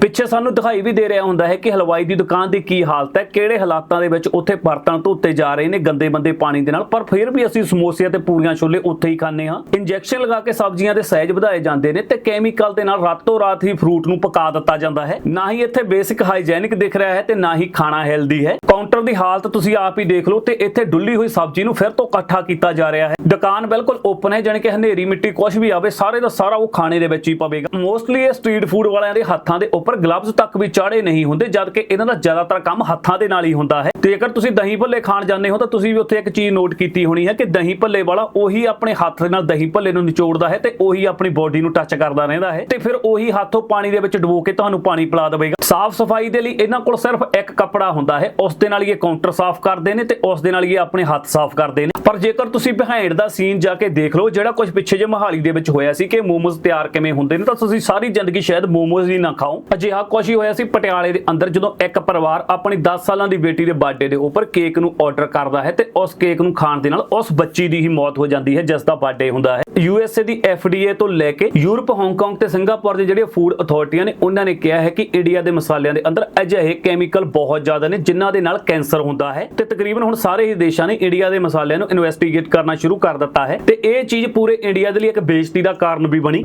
ਪਿੱਛੇ ਸਾਨੂੰ ਦਿਖਾਈ ਵੀ ਦੇ ਰਿਹਾ ਹੁੰਦਾ ਹੈ ਕਿ ਹਲਵਾਈ ਦੀ ਦੁਕਾਨ ਦੀ ਕੀ ਹਾਲਤ ਹੈ, ਕਿਹੜੇ ਹਾਲਾਤਾਂ ਦੇ ਵਿੱਚ ਉੱਥੇ ਬਰਤਨ ਧੋਤੇ ਜਾ ਰਹੇ ਨੇ ਗੰਦੇ ਬੰਦੇ ਪਾਣੀ ਦੇ ਨਾਲ, ਪਰ ਫਿਰ ਵੀ ਅਸੀਂ ਸਮੋਸੇ ਤੇ ਪੂਰੀਆਂ ਛੋਲੇ ਉੱਥੇ ਹੀ ਖਾਂਦੇ ਹਾਂ। ਇੰਜੈਕਸ਼ਨ ਲਗਾ ਕੇ ਸਬਜ਼ੀਆਂ ਦੇ ਸਾਈਜ਼ ਵਧਾਏ ਜਾਂਦੇ ਨੇ ਤੇ ਕੈਮੀਕਲ ਦੇ ਨਾਲ ਰਾਤੋਂ ਰਾਤ ਹੀ ਫਰੂਟ ਨੂੰ ਪਕਾ ਦਿੱਤਾ ਜਾਂਦਾ ਹੈ। ਨਾ ਹੀ ਇੱਥੇ ਬੇਸਿਕ ਹਾਈਜੈਨਿਕ ਦਿਖ ਰਿਹਾ ਹੈ ਤੇ ਨਾ ਹੀ ਖਾਣਾ ਹੈਲਦੀ ਹੈ। ਕਾਊਂਟਰ ਦੀ ਹਾਲਤ ਤੁਸੀਂ ਆਪ ਹੀ ਦੇਖ ਲਓ ਤੇ ਇੱਥੇ ਡੁੱਲੀ ਹੋਈ ਸਬਜ਼ੀ ਨੂੰ ਫਿਰ ਤੋਂ ਇਕੱਠਾ ਕੀਤਾ ਜਾ ਰਿਹਾ ਹੈ। ਦੁਕਾਨ ਬਿਲਕੁਲ ਓਪਨ ਹੈ, ਜਾਣੀ ਕਿ ਹਨੇਰੀ ਮਿੱਟੀ ਕੁਝ ਵੀ ਆਵੇ, ਸਾਰੇ ਦਾ ਸਾਰਾ ਉਹ ਖਾਣੇ ਦੇ ਵਿੱਚ ਹੀ ਪਵੇਗਾ। ਮੋਸਟਲੀ ਇਹ ਸਟਰੀਟ ਫੂਡ ਵਾਲਿਆਂ ਦੇ ਹੱਥਾਂ ਦੇ ਉੱਪਰ ਗਲਵਜ਼ ਤੱਕ ਵੀ ਚਾੜੇ ਨਹੀਂ ਹੁੰਦੇ, ਜਦ ਕਿ ਇਹਨਾਂ ਦਾ ਜ਼ਿਆਦਾਤਰ ਕੰਮ ਹੱਥਾਂ ਦੇ ਨਾਲ ਹੀ ਹੁੰਦਾ ਹੈ। ਤੇ ਜੇਕਰ ਤੁਸੀਂ ਦਹੀਂ ਭੱਲੇ ਖਾਣ ਜਾਂਦੇ ਹੋ, ਤਾਂ ਤੁਸੀਂ ਵੀ ਉੱਥੇ ਇੱਕ ਚੀਜ਼ ਨੋਟ ਕੀਤੀ ਹੋਣੀ ਹੈ ਕਿ ਦਹੀਂ ਭੱਲੇ ਵਾਲਾ ਉਹੀ ਆਪਣੇ ਹੱਥ ਦੇ ਨਾਲ ਦਹੀਂ ਭੱਲੇ ਨੂੰ ਨਿਚੋੜਦਾ ਹੈ ਤੇ ਉਹੀ ਆਪਣੀ ਬੋਡੀ ਨੂੰ ਟੱਚ ਕਰਦਾ ਰਹਿੰਦਾ ਹੈ ਤੇ ਫਿਰ ਉਹੀ ਹੱਥੋਂ ਪਾਣੀ ਦੇ ਵਿੱਚ ਡੁਬੋ ਕੇ ਤੁਹਾਨੂੰ ਪਾਣੀ ਪਿਲਾ ਦੇਵੇਗਾ। ਸਾਫ਼ ਸਫ਼ਾਈ ਦੇ ਲਈ ਇਹਨਾਂ ਕੋਲ ਸਿਰਫ ਇੱਕ ਕੱਪੜਾ ਹੁੰਦਾ ਹੈ, ਉਸ ਦੇ ਨਾਲ ਹੀ ਇਹ ਕਾਊਂਟਰ ਸਾਫ਼ ਕਰਦੇ ਨੇ ਤੇ ਉਸ ਦੇ ਨਾਲ ਹੀ ਇਹ ਆਪਣੇ ਹੱਥ ਸਾਫ਼ ਕਰਦੇ ਨੇ। ਪਰ ਜੇਕਰ ਤੁਸੀਂ ਬਿਹਾਈਂਡ ਦਾ ਸੀਨ ਜਾ ਕੇ ਦੇਖ ਲਓ, ਜਿਹੜਾ ਕੁਝ ਪਿੱਛੇ ਜੇ ਮਹਾਲੀ ਦੇ ਵਿੱਚ ਹੋਇਆ ਸੀ ਕਿ ਮੋਮੋਜ਼ ਤਿਆਰ ਕਿਵੇਂ ਹੁੰਦੇ ਨੇ, ਤਾਂ ਤੁਸੀਂ ਸਾਰੀ ਜ਼ਿੰਦਗੀ ਸ਼ਾਇਦ ਮੋਮੋਜ਼ ਹੀ ਨਾ ਖਾਓ। ਅਜਿਹਾ ਕੁਝ ਹੀ ਹੋਇਆ ਸੀ ਪਟਿਆਲੇ ਦੇ ਅੰਦਰ, ਜਦੋਂ ਇੱਕ ਪਰਿਵਾਰ ਆਪਣੀ 10 ਸਾਲਾਂ ਦੀ ਬੇਟੀ ਦੇ ਬਰਥਡੇ ਦੇ ਉੱਪਰ ਕੇਕ ਨੂੰ ਆਰਡਰ ਕਰਦਾ ਹੈ ਤੇ ਉਸ ਕੇਕ ਨੂੰ ਖਾਣ ਦੇ ਨਾਲ ਉਸ ਬੱਚੀ ਦੀ ਹੀ ਮੌਤ ਹੋ ਜਾਂਦੀ ਹੈ, ਜਿਸ ਦਾ ਬਰਥਡੇ ਹੁੰਦਾ ਹੈ। ਯੂਐਸਏ ਦੀ ਐਫਡੀਏ ਤੋਂ ਲੈ ਕੇ ਯੂਰਪ ਹਾਂਗਕਾਂਗ ਤੇ ਸਿੰਗਾਪੁਰ ਦੇ ਜਿਹੜੇ ਫੂਡ ਅਥਾਰਟੀਆਂ ਨੇ, ਉਹਨਾਂ ਨੇ ਕਿਹਾ ਹੈ ਕਿ ਇੰਡੀਆ ਦੇ ਮਸਾਲਿਆਂ ਦੇ ਅੰਦਰ ਅਜਿਹੇ ਕੈਮੀਕਲ ਬਹੁਤ ਜ਼ਿਆਦਾ ਨੇ, ਜਿਨ੍ਹਾਂ ਦੇ ਨਾਲ ਕੈਂਸਰ ਹੁੰਦਾ ਹੈ। ਤੇ ਤਕਰੀਬਨ ਹੁਣ ਸਾਰੇ ਹੀ ਦੇਸ਼ਾਂ ਨੇ ਇੰਡੀਆ ਦੇ ਮਸਾਲਿਆਂ ਨੂੰ ਇਨਵੈਸਟੀਗੇਟ ਕਰਨਾ ਸ਼ੁਰੂ ਕਰ ਦਿੱਤਾ ਹੈ। ਤੇ ਇਹ ਚੀਜ਼ ਪੂਰੇ ਇੰਡੀਆ ਦੇ ਲਈ ਇੱਕ ਬੇਇੱਜ਼ਤੀ ਦਾ ਕਾਰਨ ਵੀ ਬਣੀ।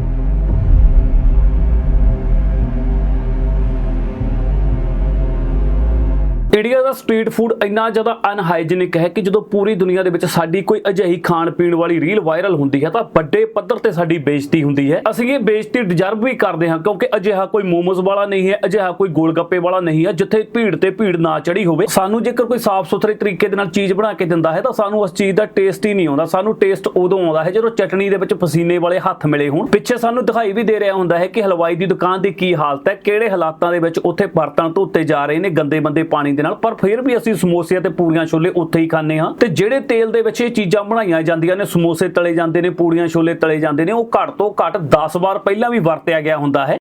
ਇੰਡੀਆ ਦਾ ਸਟਰੀਟ ਫੂਡ ਇੰਨਾ ਜ਼ਿਆਦਾ ਅਨਹਾਈਜੀਨਿਕ ਹੈ ਕਿ ਜਦੋਂ ਪੂਰੀ ਦੁਨੀਆ ਦੇ ਵਿੱਚ ਸਾਡੀ ਕੋਈ ਅਜਿਹੀ ਖਾਣ ਪੀਣ ਵਾਲੀ ਰੀਲ ਵਾਇਰਲ ਹੁੰਦੀ ਹੈ ਤਾਂ ਵੱਡੇ ਪੱਧਰ ਤੇ ਸਾਡੀ ਬੇਇੱਜ਼ਤੀ ਹੁੰਦੀ ਹੈ। ਅਸੀਂ ਇਹ ਬੇਇੱਜ਼ਤੀ ਡਿਜ਼ਰਵ ਵੀ ਕਰਦੇ ਹਾਂ ਕਿਉਂਕਿ ਅਜਿਹਾ ਕੋਈ ਮੋਮੋਜ਼ ਵਾਲਾ ਨਹੀਂ ਹੈ, ਅਜਿਹਾ ਕੋਈ ਗੋਲਗੱਪੇ ਵਾਲਾ ਨਹੀਂ ਹੈ, ਜਿੱਥੇ ਭੀੜ ਤੇ ਭੀੜ ਨਾ ਚੜੀ ਹੋਵੇ। ਸਾਨੂੰ ਜੇਕਰ ਕੋਈ ਸਾਫ਼ ਸੁਥਰੇ ਤਰੀਕੇ ਦੇ ਨਾਲ ਚੀਜ਼ ਬਣਾ ਕੇ ਦਿੰਦਾ ਹੈ ਤਾਂ ਸਾਨੂੰ ਉਸ ਚੀਜ਼ ਦਾ ਟੇਸਟ ਹੀ ਨਹੀਂ ਆਉਂਦਾ। ਸਾਨੂੰ ਟੇਸਟ ਉਦੋਂ ਆਉਂਦਾ ਹੈ ਜਦੋਂ ਚਟਣੀ ਦੇ ਵਿੱਚ ਪਸੀਨੇ ਵਾਲੇ ਹੱਥ ਮਿਲੇ ਹੋਣ। ਪਿੱਛੇ ਸਾਨੂੰ ਦਿਖਾਈ ਵੀ ਦੇ ਰਿਹਾ ਹੁੰਦਾ ਹੈ ਕਿ ਹਲਵਾਈ ਦੀ ਦੁਕਾਨ ਦੀ ਕੀ ਹਾਲਤ ਹੈ, ਕਿਹੜੇ ਹਾਲਾਤਾਂ ਦੇ ਵਿੱਚ ਉੱਥੇ ਬਰਤਨ ਧੋਤੇ ਜਾ ਰਹੇ ਨੇ ਗੰਦੇ ਬੰਦੇ ਪਾਣੀ ਦੇ ਨਾਲ, ਪਰ ਫਿਰ ਵੀ ਅਸੀਂ ਸਮੋਸੇ ਤੇ ਪੂਰੀਆਂ ਛੋਲੇ ਉੱਥੇ ਹੀ ਖਾਂਦੇ ਹਾਂ। ਤੇ ਜਿਹੜੇ ਤੇਲ ਦੇ ਵਿੱਚ ਇਹ ਚੀਜ਼ਾਂ ਬਣਾਈਆਂ ਜਾਂਦੀਆਂ ਨੇ, ਸਮੋਸੇ ਤਲੇ ਜਾਂਦੇ ਨੇ ਪੂਰੀਆਂ ਛੋਲੇ ਤਲੇ ਜਾਂਦੇ ਨੇ, ਉਹ ਘੱਟ ਤੋਂ ਘੱਟ 10 ਵਾਰ ਪਹਿਲਾਂ ਵੀ ਵਰਤਿਆ ਗਿਆ ਹੁੰਦਾ ਹੈ।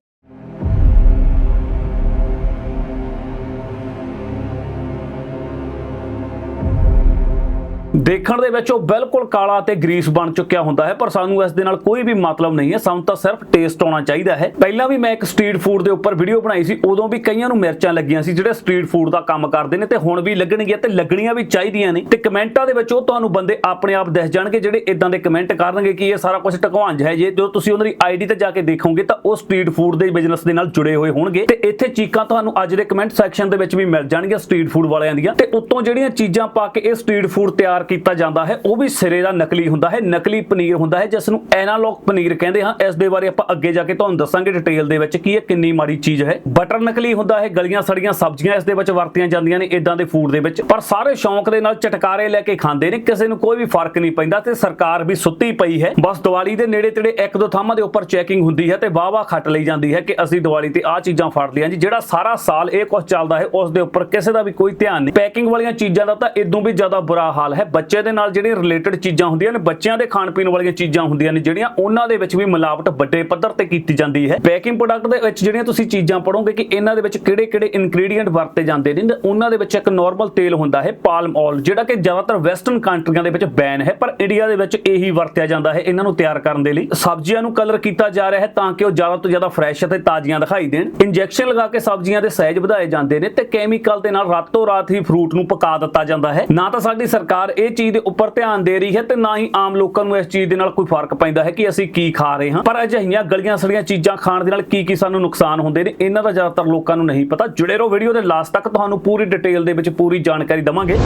ਦੇਖਣ ਦੇ ਵਿੱਚ ਉਹ ਬਿਲਕੁਲ ਕਾਲਾ ਤੇ ਗਰੀਸ ਬਣ ਚੁੱਕਿਆ ਹੁੰਦਾ ਹੈ, ਪਰ ਸਾਨੂੰ ਇਸ ਦੇ ਨਾਲ ਕੋਈ ਵੀ ਮਤਲਬ ਨਹੀਂ ਹੈ। ਸਾਨੂੰ ਤਾਂ ਸਿਰਫ ਟੇਸਟ ਆਉਣਾ ਚਾਹੀਦਾ ਹੈ। ਪਹਿਲਾਂ ਵੀ ਮੈਂ ਇੱਕ ਸਟਰੀਟ ਫੂਡ ਦੇ ਉੱਪਰ ਵੀਡੀਓ ਬਣਾਈ ਸੀ, ਉਦੋਂ ਵੀ ਕਈਆਂ ਨੂੰ ਮਿਰਚਾਂ ਲੱਗੀਆਂ ਸੀ ਜਿਹੜੇ ਸਟਰੀਟ ਫੂਡ ਦਾ ਕੰਮ ਕਰਦੇ ਨੇ ਤੇ ਹੁਣ ਵੀ ਲੱਗਣਗੀਆਂ ਤੇ ਲੱਗਣੀਆਂ ਵੀ ਚਾਹੀਦੀਆਂ ਨੇ। ਤੇ ਕਮੈਂਟਾਂ ਦੇ ਵਿੱਚ ਉਹ ਤੁਹਾਨੂੰ ਬੰਦੇ ਆਪਣੇ ਆਪ ਦੱਸ ਜਾਣਗੇ ਜਿਹੜੇ ਇਦਾਂ ਦੇ ਕਮੈਂਟ ਕਰਨਗੇ ਕਿ ਇਹ ਸਾਰਾ ਕੁਝ ਢਕਵਾਂਜ ਹੈ। ਜੇ ਜਦੋਂ ਤੁਸੀਂ ਉਹਨਾਂ ਦੀ ਆਈਡੀ ਤੇ ਜਾ ਕੇ ਦੇਖੋਗੇ ਤਾਂ ਉਹ ਸਟਰੀਟ ਫੂਡ ਦੇ ਬਿਜ਼ਨਸ ਦੇ ਨਾਲ ਜੁੜੇ ਹੋਏ ਹੋਣਗੇ। ਤੇ ਇੱਥੇ ਚੀਕਾਂ ਤੁਹਾਨੂੰ ਅੱਜ ਦੇ ਕਮੈਂਟ ਸੈਕਸ਼ਨ ਦੇ ਵਿੱਚ ਵੀ ਮਿਲ ਜਾਣਗੀਆਂ ਸਟਰੀਟ ਫੂਡ ਵਾਲਿਆਂ ਦੀਆਂ। ਤੇ ਉੱਤੋਂ ਜਿਹੜੀਆਂ ਚੀਜ਼ਾਂ ਪਾ ਕੇ ਇਹ ਸਟਰੀਟ ਫੂਡ ਤਿਆਰ ਕੀਤਾ ਜਾਂਦਾ ਹੈ, ਉਹ ਵੀ ਸਿਰੇ ਦਾ ਨਕਲੀ ਹੁੰਦਾ ਹੈ, ਨਕਲੀ ਪਨੀਰ ਹੁੰਦਾ ਹੈ ਜਿਸ ਨੂੰ ਐਨਾਲੌਗ ਪਨੀਰ ਕਹਿੰਦੇ ਹਾਂ। ਇਸ ਦੇ ਬਾਰੇ ਆਪਾਂ ਅੱਗੇ ਜਾ ਕੇ ਤੁਹਾਨੂੰ ਦੱਸਾਂਗੇ ਡਿਟੇਲ ਦੇ ਵਿੱਚ ਕਿ ਇਹ ਕਿੰਨੀ ਮਾੜੀ ਚੀਜ਼ ਹੈ। ਬਟਰ ਨਕਲੀ ਹੁੰਦਾ ਹੈ, ਗਲੀਆਂ ਸੜੀਆਂ ਸਬਜ਼ੀਆਂ ਇਸ ਦੇ ਵਿੱਚ ਵਰਤੀਆਂ ਜਾਂਦੀਆਂ ਨੇ ਇਦਾਂ ਦੇ ਫੂਡ ਦੇ ਵਿੱਚ। ਪਰ ਸਾਰੇ ਸ਼ੌਂਕ ਦੇ ਨਾਲ ਚਟਕਾਰੇ ਲੈ ਕੇ ਖਾਂਦੇ ਨੇ, ਕਿਸੇ ਨੂੰ ਕੋਈ ਵੀ ਫ਼ਰਕ ਨਹੀਂ ਪੈਂਦਾ ਤੇ ਸਰਕਾਰ ਵੀ ਸੁੱਤੀ ਪਈ ਹੈ। ਬਸ ਦੀਵਾਲੀ ਦੇ ਨੇੜੇ ਤੇੜੇ ਇੱਕ ਦੋ ਥਾਵਾਂ ਦੇ ਉੱਪਰ ਚੈਕਿੰਗ ਹੁੰਦੀ ਹੈ ਤੇ ਵਾਹ-ਵਾਹ ਖੱਟ ਲਈ ਜਾਂਦੀ ਹੈ ਕਿ ਅਸੀਂ ਦੀਵਾਲੀ ਤੇ ਆਹ ਚੀਜ਼ਾਂ ਫੜ ਲਿਆ ਜੀ। ਜਿਹੜਾ ਸਾਰਾ ਸਾਲ ਇਹ ਕੁਝ ਚੱਲਦਾ ਹੈ, ਉਸ ਦੇ ਉੱਪਰ ਕਿਸੇ ਦਾ ਵੀ ਕੋਈ ਧਿਆਨ ਨਹੀਂ। ਪੈਕਿੰਗ ਵਾਲੀਆਂ ਚੀਜ਼ਾਂ ਦਾ ਤਾਂ ਇਦੋਂ ਵੀ ਜ਼ਿਆਦਾ ਬੁਰਾ ਹਾਲ ਹੈ। ਬੱਚੇ ਦੇ ਨਾਲ ਜਿਹੜੀਆਂ ਰਿਲੇਟਡ ਚੀਜ਼ਾਂ ਹੁੰਦੀਆਂ ਨੇ, ਬੱਚਿਆਂ ਦੇ ਖਾਣ ਪੀਣ ਵਾਲੀਆਂ ਚੀਜ਼ਾਂ ਹੁੰਦੀਆਂ ਨੇ, ਜਿਹੜੀਆਂ ਉਹਨਾਂ ਦੇ ਵਿੱਚ ਵੀ ਮਿਲਾਵਟ ਵੱਡੇ ਪੱਧਰ ਤੇ ਕੀਤੀ ਜਾਂਦੀ ਹੈ। ਪੈਕਿੰਗ ਪ੍ਰੋਡਕਟ ਦੇ ਵਿੱਚ ਜਿਹੜੀਆਂ ਤੁਸੀਂ ਚੀਜ਼ਾਂ ਪੜੋਗੇ ਕਿ ਇਹਨਾਂ ਦੇ ਵਿੱਚ ਕਿਹੜੇ-ਕਿਹੜੇ ਇਨਗਰੀਡੀਐਂਟ ਵਰਤੇ ਜਾਂਦੇ ਨੇ ਉਹਨਾਂ ਦੇ ਵਿੱਚ ਇੱਕ ਨਾਰਮਲ ਤੇਲ ਹੁੰਦਾ ਹੈ ਪਾਲਮ ਆਇਲ ਜਿਹੜਾ ਕਿ ਜ਼ਿਆਦਾਤਰ ਵੈਸਟਰਨ ਕੰਟਰੀਆਂ ਦੇ ਵਿੱਚ ਬੈਨ ਹੈ, ਪਰ ਇੰਡੀਆ ਦੇ ਵਿੱਚ ਇਹੀ ਵਰਤਿਆ ਜਾਂਦਾ ਹੈ ਇਹਨਾਂ ਨੂੰ ਤਿਆਰ ਕਰਨ ਦੇ ਲਈ। ਸਬਜ਼ੀਆਂ ਨੂੰ ਕਲਰ ਕੀਤਾ ਜਾ ਰਿਹਾ ਹੈ ਤਾਂ ਕਿ ਉਹ ਜ਼ਿਆਦਾ ਤੋਂ ਜ਼ਿਆਦਾ ਫਰੈਸ਼ ਅਤੇ ਤਾਜ਼ੀਆਂ ਦਿਖਾਈ ਦੇਣ। ਇੰਜੈਕਸ਼ਨ ਲਗਾ ਕੇ ਸਬਜ਼ੀਆਂ ਦੇ ਸਾਈਜ਼ ਵਧਾਏ ਜਾਂਦੇ ਨੇ ਤੇ ਕੈਮੀਕਲ ਦੇ ਨਾਲ ਰਾਤੋਂ ਰਾਤ ਹੀ ਫਰੂਟ ਨੂੰ ਪਕਾ ਦਿੱਤਾ ਜਾਂਦਾ ਹੈ। ਨਾ ਤਾਂ ਸਾਡੀ ਸਰਕਾਰ ਇਹ ਚੀਜ਼ ਦੇ ਉੱਪਰ ਧਿਆਨ ਦੇ ਰਹੀ ਹੈ ਤੇ ਨਾ ਹੀ ਆਮ ਲੋਕਾਂ ਨੂੰ ਇਸ ਚੀਜ਼ ਦੇ ਨਾਲ ਕੋਈ ਫ਼ਰਕ ਪੈਂਦਾ ਹੈ ਕਿ ਅਸੀਂ ਕੀ ਖਾ ਰਹੇ ਹਾਂ। ਪਰ ਅਜਿਹੀਆਂ ਗਲੀਆਂ ਸੜੀਆਂ ਚੀਜ਼ਾਂ ਖਾਣ ਦੇ ਨਾਲ ਕੀ ਕੀ ਸਾਨੂੰ ਨੁਕਸਾਨ ਹੁੰਦੇ ਨੇ, ਇਹਨਾਂ ਦਾ ਜ਼ਿਆਦਾਤਰ ਲੋਕਾਂ ਨੂੰ ਨਹੀਂ ਪਤਾ। ਜੁੜੇ ਰਹੋ ਵੀਡੀਓ ਦੇ ਲਾਸਟ ਤੱਕ, ਤੁਹਾਨੂੰ ਪੂਰੀ ਡਿਟੇਲ ਦੇ ਵਿੱਚ ਪੂਰੀ ਜਾਣਕਾਰੀ ਦਵਾਂਗੇ।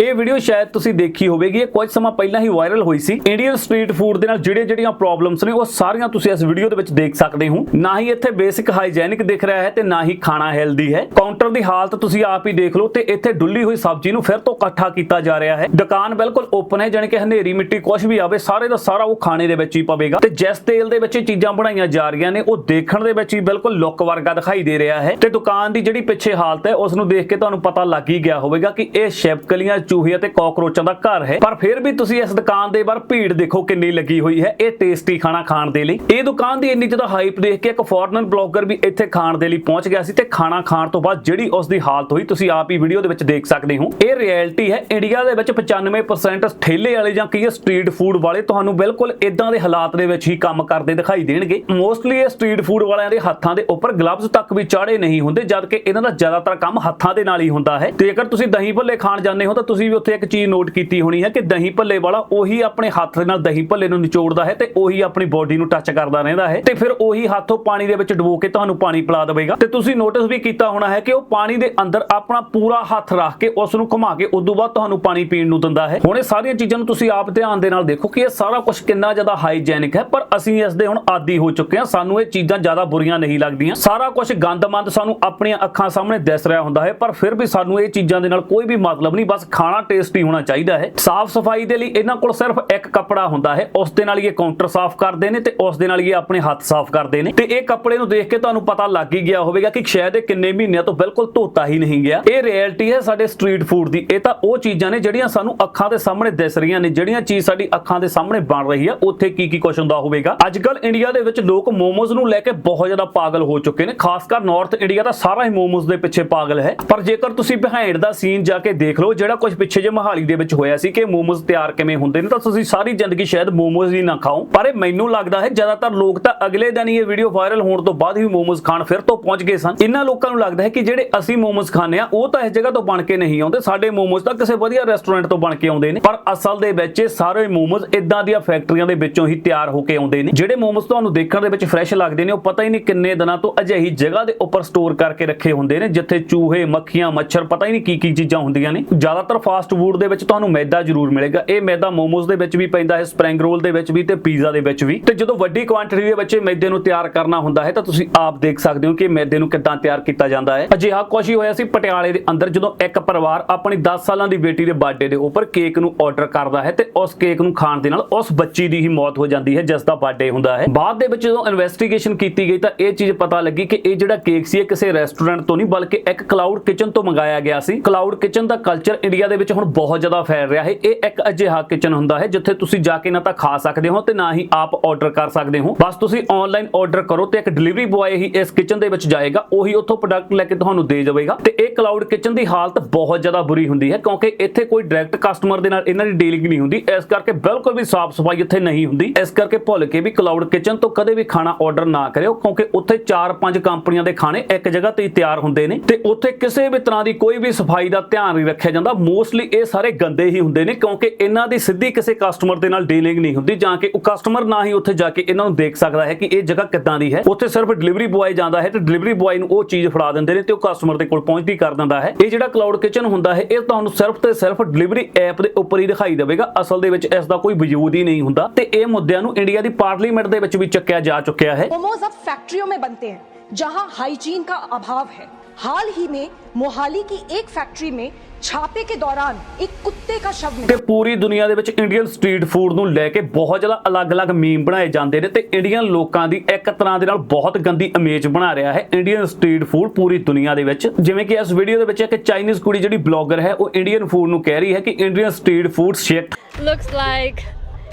ਇਹ ਵੀਡੀਓ ਸ਼ਾਇਦ ਤੁਸੀਂ ਦੇਖੀ ਹੋਵੇਗੀ, ਇਹ ਕੁਝ ਸਮਾਂ ਪਹਿਲਾਂ ਹੀ ਵਾਇਰਲ ਹੋਈ ਸੀ। ਇੰਡੀਅਨ ਸਟਰੀਟ ਫੂਡ ਦੇ ਨਾਲ ਜਿਹੜੇ ਜਿਹੜੀਆਂ ਪ੍ਰੋਬਲਮਸ ਨੇ, ਉਹ ਸਾਰੀਆਂ ਤੁਸੀਂ ਇਸ ਵੀਡੀਓ ਦੇ ਵਿੱਚ ਦੇਖ ਸਕਦੇ ਹੋ। ਨਾ ਹੀ ਇੱਥੇ ਬੇਸਿਕ ਹਾਈਜੈਨਿਕ ਦਿਖ ਰਿਹਾ ਹੈ ਤੇ ਨਾ ਹੀ ਖਾਣਾ ਹੈਲਦੀ ਹੈ। ਕਾਊਂਟਰ ਦੀ ਹਾਲਤ ਤੁਸੀਂ ਆਪ ਹੀ ਦੇਖ ਲਓ ਤੇ ਇੱਥੇ ਡੁੱਲੀ ਹੋਈ ਸਬਜ਼ੀ ਨੂੰ ਫਿਰ ਤੋਂ ਇਕੱਠਾ ਕੀਤਾ ਜਾ ਰਿਹਾ ਹੈ। ਦੁਕਾਨ ਬਿਲਕੁਲ ਓਪਨ ਹੈ, ਜਾਣੀ ਕਿ ਹਨੇਰੀ ਮਿੱਟੀ ਕੁਝ ਵੀ ਆਵੇ, ਸਾਰੇ ਦਾ ਸਾਰਾ ਉਹ ਖਾਣੇ ਦੇ ਵਿੱਚ ਹੀ ਪਵੇਗਾ। ਤੇ ਜਿਸ ਤੇਲ ਦੇ ਵਿੱਚ ਇਹ ਚੀਜ਼ਾਂ ਬਣਾਈਆਂ ਜਾ ਰਹੀਆਂ ਨੇ, ਉਹ ਦੇਖਣ ਦੇ ਵਿੱਚ ਹੀ ਬਿਲਕੁਲ ਲੁੱਕ ਵਰਗਾ ਦਿਖਾਈ ਦੇ ਰਿਹਾ ਹੈ। ਤੇ ਦੁਕਾਨ ਦੀ ਜਿਹੜੀ ਪਿੱਛੇ ਹਾਲਤ ਹੈ, ਉਸ ਨੂੰ ਦੇਖ ਕੇ ਤੁਹਾਨੂੰ ਪਤਾ ਲੱਗ ਹੀ ਗਿਆ ਹੋਵੇਗਾ ਕਿ ਇਹ ਸ਼ਿਵਕਲੀਆਂ ਚੂਹੇ ਅਤੇ ਕਾਕਰੋਚਾਂ ਦਾ ਘਰ ਹੈ। ਪਰ ਫਿਰ ਵੀ ਤੁਸੀਂ ਇਸ ਦੁਕਾਨ ਦੇ ਬਾਹਰ ਭੀੜ ਦੇਖੋ ਕਿੰਨੀ ਲੱਗੀ ਹੋਈ ਹੈ। ਇਹ ਟੇਸਟੀ ਖਾਣਾ ਖਾਣ ਦੇ ਲਈ। ਇਹ ਦੁਕਾਨ ਦੀ ਇੰਨੀ ਜ਼ਿਆਦਾ ਹਾਈਪ ਦੇਖ ਕੇ ਇੱਕ ਫੋਰਨਰ ਬਲੌਗਰ ਵੀ ਇੱਥੇ ਖਾਣ ਦੇ ਲਈ ਪਹੁੰਚ ਗਿਆ ਸੀ ਤੇ ਖਾਣਾ ਖਾਣ ਤੋਂ ਬਾਅਦ ਜਿਹੜੀ ਉਸ ਦੀ ਹਾਲਤ ਹੋਈ, ਤੁਸੀਂ ਆਪ ਹੀ ਵੀਡੀਓ ਦੇ ਵਿੱਚ ਦੇਖ ਸਕਦੇ ਹੋ। ਇਹ ਰਿਐਲਿਟੀ ਹੈ ਇੰਡੀਆ ਦੇ ਵਿੱਚ 95% ਠੇਲੇ ਵਾਲੇ ਜਾਂ ਕਈ ਸਟਰੀਟ ਫੂਡ ਵਾਲੇ ਤੁਹਾਨੂੰ ਬਿਲਕੁਲ ਇਦਾਂ ਦੇ ਹਾਲਾਤ ਦੇ ਵਿੱਚ ਹੀ ਕੰਮ ਕਰਦੇ ਦਿਖਾਈ ਦੇਣਗੇ। ਮੋਸਟਲੀ ਇਹ ਸਟਰੀਟ ਫੂਡ ਵਾਲਿਆਂ ਦੇ ਹੱਥਾਂ ਦੇ ਉੱਪਰ ਗਲਵਜ਼ ਤੱਕ ਵੀ ਚਾੜੇ ਨਹੀਂ ਹੁੰਦੇ ਜਦ ਕਿ ਇਹਨਾਂ ਦਾ ਜ਼ਿਆਦਾਤਰ ਕੰਮ ਹੱਥਾਂ ਦੇ ਨਾਲ ਹੀ ਹੁੰਦਾ ਹੈ। ਤੇ ਜੇਕਰ ਤੁਸੀਂ ਦਹੀਂ ਭੱਲੇ ਖਾਣ ਜਾਂਦੇ ਹੋ ਤਾਂ ਤੁਸੀਂ ਵੀ ਉੱਥੇ ਇੱਕ ਚੀਜ਼ ਨੋਟ ਕੀਤੀ ਹੋਣੀ ਹੈ ਕਿ ਦਹੀਂ ਭੱਲੇ ਵਾਲਾ ਉਹੀ ਆਪਣੇ ਹੱਥ ਦੇ ਨਾਲ ਦਹੀਂ ਭੱਲੇ ਨੂੰ ਨਿਚੋੜਦਾ ਹੈ ਤੇ ਉਹੀ ਆਪਣੀ ਬੋਡੀ ਨੂੰ ਟੱਚ ਕਰਦਾ ਰਹਿੰਦਾ ਹੈ ਤੇ ਫਿਰ ਉਹੀ ਹੱਥੋਂ ਪਾਣੀ ਦੇ ਵਿੱਚ ਡੁਬੋ ਕੇ ਤੁਹਾਨੂੰ ਪਾਣੀ ਪਿਲਾ ਦੇਵੇਗਾ। ਤੇ ਤੁਸੀਂ ਨੋਟਿਸ ਵੀ ਕੀਤਾ ਹੋਣਾ ਹੈ ਕਿ ਉਹ ਪਾਣੀ ਦੇ ਅੰਦਰ ਆਪਣਾ ਪੂਰਾ ਹੱਥ ਰੱਖ ਕੇ ਉਸ ਨੂੰ ਘੁਮਾ ਕੇ ਉਦੋਂ ਬਾਅਦ ਤੁਹਾਨੂੰ ਪਾਣੀ ਪੀਣ ਨੂੰ ਦਿੰਦਾ ਹੈ। ਹੁਣ ਇਹ ਸਾਰੀਆਂ ਚੀਜ਼ਾਂ ਨੂੰ ਤੁਸੀਂ ਆਪ ਧਿਆਨ ਦੇ ਨਾਲ ਦੇਖੋ ਕਿ ਇਹ ਸਾਰਾ ਕੁਝ ਕਿੰਨਾ ਜ਼ਿਆਦਾ ਹਾਈਜੈਨਿਕ ਹੈ, ਪਰ ਅਸੀਂ ਇਸ ਦੇ ਹੁਣ ਆਦੀ ਹੋ ਚੁੱਕੇ ਹਾਂ। ਸਾਨੂੰ ਇਹ ਚੀਜ਼ਾਂ ਜ਼ਿਆਦਾ ਬੁਰੀਆਂ ਨਹੀਂ ਲੱਗਦੀਆਂ। ਸਾਰਾ ਕੁਝ ਗੰਦਮੰਦ ਸਾਨੂੰ ਆਪਣੀਆਂ ਅੱਖਾਂ ਸਾਹਮਣੇ ਦਿਸ ਰਿਹਾ ਹੁੰਦਾ ਹੈ, ਪਰ ਫਿਰ ਵੀ ਸਾਨੂੰ ਇਹ ਚੀਜ਼ਾਂ ਦੇ ਨਾਲ ਕੋਈ ਵੀ ਮਤਲਬ ਨਹੀਂ, ਬਸ ਖਾਣਾ ਟੇਸਟੀ ਹੋਣਾ ਚਾਹੀਦਾ ਹੈ। ਸਾਫ਼ ਸਫ਼ਾਈ ਦੇ ਲਈ ਇਹਨਾਂ ਕੋਲ ਸਿਰਫ ਇੱਕ ਕੱਪੜਾ ਹੁੰਦਾ ਹੈ। ਉਸ ਦੇ ਨਾਲ ਇਹ ਕਾਊਂਟਰ ਸਾਫ਼ ਕਰਦੇ ਨੇ ਤੇ ਉਸ ਦੇ ਨਾਲ ਇਹ ਆਪਣੇ ਹੱਥ ਸਾਫ਼ ਕਰਦੇ ਨੇ। ਤੇ ਇਹ ਕੱਪੜੇ ਨੂੰ ਦੇਖ ਕੇ ਤੁਹਾਨੂੰ ਪਤਾ ਲੱਗ ਹੀ ਗਿਆ ਹੋਵੇਗਾ ਕਿ ਸ਼ਾਇਦ ਇਹ ਕਿੰਨੇ ਮਹੀਨਿਆਂ ਤੋਂ ਬਿਲਕੁਲ ਧੋਤਾ ਹੀ ਨਹੀਂ ਗਿਆ। ਇਹ ਰਿਐਲਿਟੀ ਹੈ ਸਾਡੇ ਸਟਰੀਟ ਫੂਡ ਦੀ। ਇਹ ਤਾਂ ਉਹ ਚੀਜ਼ਾਂ ਨੇ ਜਿਹੜੀਆਂ ਸਾਨੂੰ ਅੱਖਾਂ ਦੇ ਸਾਹਮਣੇ ਦਿਸ ਰਹੀਆਂ ਨੇ। ਜਿਹੜੀਆਂ ਚੀਜ਼ ਸਾਡੀ ਅੱਖਾਂ ਦੇ ਸਾਹਮਣੇ ਬਣ ਰਹੀ ਹੈ, ਉੱਥੇ ਕੀ ਕੀ ਕੁਛ ਹੁੰਦਾ ਹੋਵੇਗਾ। ਅੱਜ ਕੱਲ ਇੰਡੀਆ ਦੇ ਵਿੱਚ ਲੋਕ ਮੋਮੋਜ਼ ਨੂੰ ਲੈ ਕੇ ਬਹੁਤ ਜ਼ਿਆਦਾ ਪਾਗਲ ਹੋ ਚੁੱਕੇ ਨੇ। ਖਾਸ ਕਰ ਨਾਰਥ ਇੰਡੀਆ ਦਾ ਸਾਰਾ ਹੀ ਮੋਮੋਜ਼ ਦੇ ਪਿੱਛੇ ਪਾਗਲ ਹੈ। ਪਰ ਜੇਕਰ ਤੁਸੀਂ ਬਿਹਾਈਂਡ ਦਾ ਸੀਨ ਜਾ ਕੇ ਦੇਖ ਲਓ, ਜਿਹੜਾ ਕੁਝ ਪਿੱਛੇ ਜੇ ਮਹਾਲੀ ਦੇ ਵਿੱਚ ਹੋਇਆ ਸੀ ਕਿ ਮੋਮੋਜ਼ ਤਿਆਰ ਕਿਵੇਂ ਹੁੰਦੇ ਨੇ, ਤਾਂ ਤੁਸੀਂ ਸਾਰੀ ਜ਼ਿੰਦਗੀ ਸ਼ਾਇਦ ਮੋਮੋਜ਼ ਹੀ ਨਾ ਖਾਓ। ਪਰ ਇਹ ਮੈਨੂੰ ਲੱਗਦਾ ਹੈ, ਜ਼ਿਆਦਾਤਰ ਲੋਕ ਤਾਂ ਅਗਲੇ ਦਿਨ ਹੀ ਇਹ ਵੀਡੀਓ ਵਾਇਰਲ ਹੋਣ ਤੋਂ ਬਾਅਦ ਹੀ ਮੋਮੋਜ਼ ਖਾਣ ਫਿਰ ਤੋਂ ਪਹੁੰਚ ਗਏ ਸਨ। ਇਹਨਾਂ ਲੋਕਾਂ ਨੂੰ ਲੱਗਦਾ ਹੈ ਕਿ ਜਿਹੜੇ ਅਸੀਂ ਮੋਮੋਜ਼ ਖਾਂਦੇ ਆ ਉਹ ਤਾਂ ਇਸ ਜਗ੍ਹਾ ਤੋਂ ਬਣ ਕੇ ਨਹੀਂ ਆਉਂਦੇ। ਸਾਡੇ ਮੋਮੋਜ਼ ਤਾਂ ਕਿਸੇ ਵਧੀਆ ਰੈਸਟੋਰੈਂਟ ਤੋਂ ਬਣ ਕੇ ਆਉਂਦੇ ਨੇ। ਪਰ ਅਸਲ ਦੇ ਵਿੱਚ ਸਾਰੇ ਮੋਮੋਜ਼ ਇਦਾਂ ਦੀਆਂ ਫੈਕਟਰੀਆਂ ਦੇ ਵਿੱਚੋਂ ਹੀ ਤਿਆਰ ਹੋ ਕੇ ਆਉਂਦੇ ਨੇ। ਜਿਹੜੇ ਮੋਮੋਜ਼ ਤੁਹਾਨੂੰ ਦੇਖਣ ਦੇ ਵਿੱਚ ਫਰੈਸ਼ ਲੱਗਦੇ ਨੇ, ਉਹ ਪਤਾ ਹੀ ਨਹੀਂ ਕਿੰਨੇ ਦਿਨਾਂ ਤੋਂ ਅਜਿਹੀ ਜਗ੍ਹਾ ਦੇ ਉੱਪਰ ਸਟੋਰ ਕਰਕੇ ਰੱਖੇ ਹੁੰਦੇ ਨੇ, ਜਿੱਥੇ ਚੂਹੇ, ਮੱਖੀਆਂ, ਮੱਛਰ, ਪਤਾ ਹੀ ਨਹੀਂ ਕੀ ਕੀ ਚੀਜ਼ਾਂ ਹੁੰਦੀਆਂ ਨੇ। ਜ਼ਿਆਦਾਤਰ ਫਾਸਟ ਫੂਡ ਦੇ ਵਿੱਚ ਤੁਹਾਨੂੰ ਮੈਦਾ ਜ਼ਰੂਰ ਮਿਲੇਗਾ। ਇਹ ਮੈਦਾ ਮੋਮੋਜ਼ ਦੇ ਵਿੱਚ ਵੀ ਪੈਂਦਾ ਹੈ, ਸਪਰਿੰਗ ਰੋਲ ਦੇ ਵਿੱਚ ਵੀ ਤੇ ਪੀਜ਼ਾ ਦੇ ਵਿੱਚ ਵੀ। ਤੇ ਜਦੋਂ ਵੱਡੀ ਕੁਆਂਟੀਟੀ ਦੇ ਵਿੱਚ ਮੈਦੇ ਨੂੰ ਤਿਆਰ ਕਰਨਾ ਹੁੰਦਾ ਹੈ, ਤਾਂ ਤੁਸੀਂ ਆਪ ਦੇਖ ਸਕਦੇ ਹੋ ਕਿ ਮੈਦੇ ਨੂੰ ਕਿੱਦਾਂ ਤਿਆਰ ਕੀਤਾ ਜਾਂਦਾ ਹੈ। ਅਜਿਹਾ ਕੁਛ ਹੀ ਹੋਇਆ ਸੀ ਪਟਿਆਲੇ ਦੇ ਅੰਦਰ, ਜਦੋਂ ਇੱਕ ਪਰਿਵਾਰ ਆਪਣੀ 10 ਸਾਲਾਂ ਦੀ ਬੇਟੀ ਦੇ ਬਰਥਡੇ ਦੇ ਉੱਪਰ ਕੇਕ ਨੂੰ ਆਰਡਰ ਕਰਦਾ ਹੈ ਤੇ ਉਸ ਕੇਕ ਨੂੰ ਖਾਣ ਦੇ ਨਾਲ ਉਸ ਬੱਚੀ ਦੀ ਹੀ ਮੌਤ ਹੋ ਜਾਂਦੀ ਹੈ, ਜਿਸ ਦਾ ਬਰਥਡੇ ਹੁੰਦਾ ਹੈ। ਬਾਅਦ ਦੇ ਵਿੱਚ ਜਦੋਂ ਇਨਵੈਸਟੀਗੇਸ਼ਨ ਕੀਤੀ ਗਈ, ਤਾਂ ਇਹ ਚੀਜ਼ ਪਤਾ ਲੱਗੀ ਕਿ ਇਹ ਜਿਹੜਾ ਕੇਕ ਸੀ, ਇਹ ਕਿਸੇ ਰੈਸਟੋਰੈਂਟ ਤੋਂ ਨਹੀਂ, ਬਲਕਿ ਇੱਕ ਕਲਾਊਡ ਕਿਚਨ ਤੋਂ ਮੰਗਾਇਆ ਗਿਆ ਸੀ। ਕਲਾਊਡ ਕਿਚਨ ਦਾ ਕਲਚਰ ਇੰਡੀਆ ਦੇ ਦੇ ਵਿੱਚ ਹੁਣ ਬਹੁਤ ਜ਼ਿਆਦਾ ਫੈਲ ਰਿਹਾ ਹੈ। ਇਹ ਇੱਕ ਅਜਿਹਾ ਕਿਚਨ ਹੁੰਦਾ ਹੈ ਜਿੱਥੇ ਤੁਸੀਂ ਜਾ ਕੇ ਨਾ ਤਾਂ ਖਾ ਸਕਦੇ ਹੋ ਤੇ ਨਾ ਹੀ ਆਪ ਆਰਡਰ ਕਰ ਸਕਦੇ ਹੋ। ਬਸ ਤੁਸੀਂ ਆਨਲਾਈਨ ਆਰਡਰ ਕਰੋ ਤੇ ਇੱਕ ਡਿਲੀਵਰੀ ਬੁਆਏ ਹੀ ਇਸ ਕਿਚਨ ਦੇ ਵਿੱਚ ਜਾਏਗਾ, ਉਹੀ ਉੱਥੋਂ ਪ੍ਰੋਡਕਟ ਲੈ ਕੇ ਤੁਹਾਨੂੰ ਦੇ ਜਾਵੇਗਾ। ਤੇ ਇਹ ਕਲਾਊਡ ਕਿਚਨ ਦੀ ਹਾਲਤ ਬਹੁਤ ਜ਼ਿਆਦਾ ਬੁਰੀ ਹੁੰਦੀ ਹੈ ਕਿਉਂਕਿ ਇੱਥੇ ਕੋਈ ਡਾਇਰੈਕਟ ਕਸਟਮਰ ਦੇ ਨਾਲ ਇਹਨਾਂ ਦੀ ਡੀਲਿੰਗ ਨਹੀਂ ਹੁੰਦੀ। ਇਸ ਕਰਕੇ ਬਿਲਕੁਲ ਵੀ ਸਾਫ਼ ਸਫ਼ਾਈ ਇੱਥੇ ਨਹੀਂ ਹੁੰਦੀ। ਇਸ ਕਰਕੇ ਭੁੱਲ ਕੇ ਵੀ ਕਲਾਊਡ ਕਿਚਨ ਤੋਂ ਕਦੇ ਵੀ ਖਾਣਾ ਆਰਡਰ ਨਾ ਕਰਿਓ ਕਿਉਂਕਿ ਉੱਥੇ 4-5 ਕੰਪਨੀਆਂ ਦੇ ਖਾਣੇ ਇੱਕ ਜਗ੍ਹਾ ਤੇ ਤਿਆਰ ਹੁੰਦੇ ਨੇ ਤੇ ਉੱਥੇ ਕਿਸੇ ਵੀ ਤਰ੍ਹਾਂ ਦੀ ਕੋਈ ਵੀ ਸਫ਼ਾਈ ਦਾ ਧਿਆਨ ਨਹੀਂ ਰੱਖਿਆ ਜਾਂਦਾ। ਮੋਸਟਲੀ ਇਹ ਸਾਰੇ ਗੰਦੇ ਹੀ ਹੁੰਦੇ ਨੇ, ਕਿਉਂਕਿ ਇਹਨਾਂ ਦੀ ਸਿੱਧੀ ਕਿਸੇ ਕਸਟਮਰ ਦੇ ਨਾਲ ਡੀਲਿੰਗ ਨਹੀਂ ਹੁੰਦੀ, ਜਾਂ ਕਿ ਉਹ ਕਸਟਮਰ ਨਾ ਹੀ ਉੱਥੇ ਜਾ ਕੇ ਇਹਨਾਂ ਨੂੰ ਦੇਖ ਸਕਦਾ ਹੈ ਕਿ ਇਹ ਜਗ੍ਹਾ ਕਿੱਦਾਂ ਦੀ ਹੈ। ਉੱਥੇ ਸਿਰਫ ਡਿਲੀਵਰੀ ਬੁਆਏ ਜਾਂਦਾ ਹੈ ਤੇ ਡਿਲੀਵਰੀ ਬੁਆਏ ਨੂੰ ਉਹ ਚੀਜ਼ ਫੜਾ ਦਿੰਦੇ ਨੇ ਤੇ ਉਹ ਕਸਟਮਰ ਦੇ ਕੋਲ ਪਹੁੰਚਦੀ ਕਰ ਦਿੰਦਾ ਹੈ। ਇਹ ਜਿਹੜਾ ਕਲਾਉਡ ਕਿਚਨ ਹੁੰਦਾ ਹੈ, ਇਹ ਤੁਹਾਨੂੰ ਸਿਰਫ ਤੇ ਸਿਰਫ ਡਿਲੀਵਰੀ ਐਪ ਦੇ ਉੱਪਰ ਹੀ ਦਿਖਾਈ ਦੇਵੇਗਾ। ਅਸਲ ਦੇ ਵਿੱਚ ਇਸ ਦਾ ਕੋਈ ਵਜੂਦ ਹੀ ਨਹੀਂ ਹੁੰਦਾ ਤੇ ਇਹ ਮੁੱਦਿਆਂ ਨੂੰ ਇੰਡੀਆ ਦੀ ਪਾਰਲੀਮੈਂਟ ਦੇ ਵਿੱਚ ਵੀ ਚੱਕਿਆ ਜਾ ਚੁੱਕਿਆ ਹੈ। ਮੋਮੋਜ਼ ਅਬ ਫੈਕਟਰੀਆਂ ਮੇਂ ਬਣਤੇ ਹਨ। जहां हाइजीन का अभाव है हाल ही में मोहाली की एक फैक्ट्री में छापे के दौरान एक कुत्ते का शव मिला ਕਿ ਪੂਰੀ ਦੁਨੀਆ ਦੇ ਵਿੱਚ ਇੰਡੀਅਨ ਸਟਰੀਟ ਫੂਡ ਨੂੰ ਲੈ ਕੇ ਬਹੁਤ ਜ਼ਿਆਦਾ ਅਲੱਗ-ਅਲੱਗ ਮੀਮ ਬਣਾਏ ਜਾਂਦੇ ਨੇ ਤੇ ਇੰਡੀਅਨ ਲੋਕਾਂ ਦੀ ਇੱਕ ਤਰ੍ਹਾਂ ਦੇ ਨਾਲ ਬਹੁਤ ਗੰਦੀ ਇਮੇਜ ਬਣਾ ਰਿਹਾ ਹੈ ਇੰਡੀਅਨ ਸਟਰੀਟ ਫੂਡ ਪੂਰੀ ਦੁਨੀਆ ਦੇ ਵਿੱਚ ਜਿਵੇਂ ਕਿ ਇਸ ਵੀਡੀਓ ਦੇ ਵਿੱਚ ਇੱਕ ਚਾਈਨੀਜ਼ ਕੁੜੀ ਜਿਹੜੀ ਬਲੌਗਰ ਹੈ ਉਹ ਇੰਡੀਅਨ ਫੂਡ ਨੂੰ ਕਹਿ ਰਹੀ ਹੈ ਕਿ Indian street food shit looks like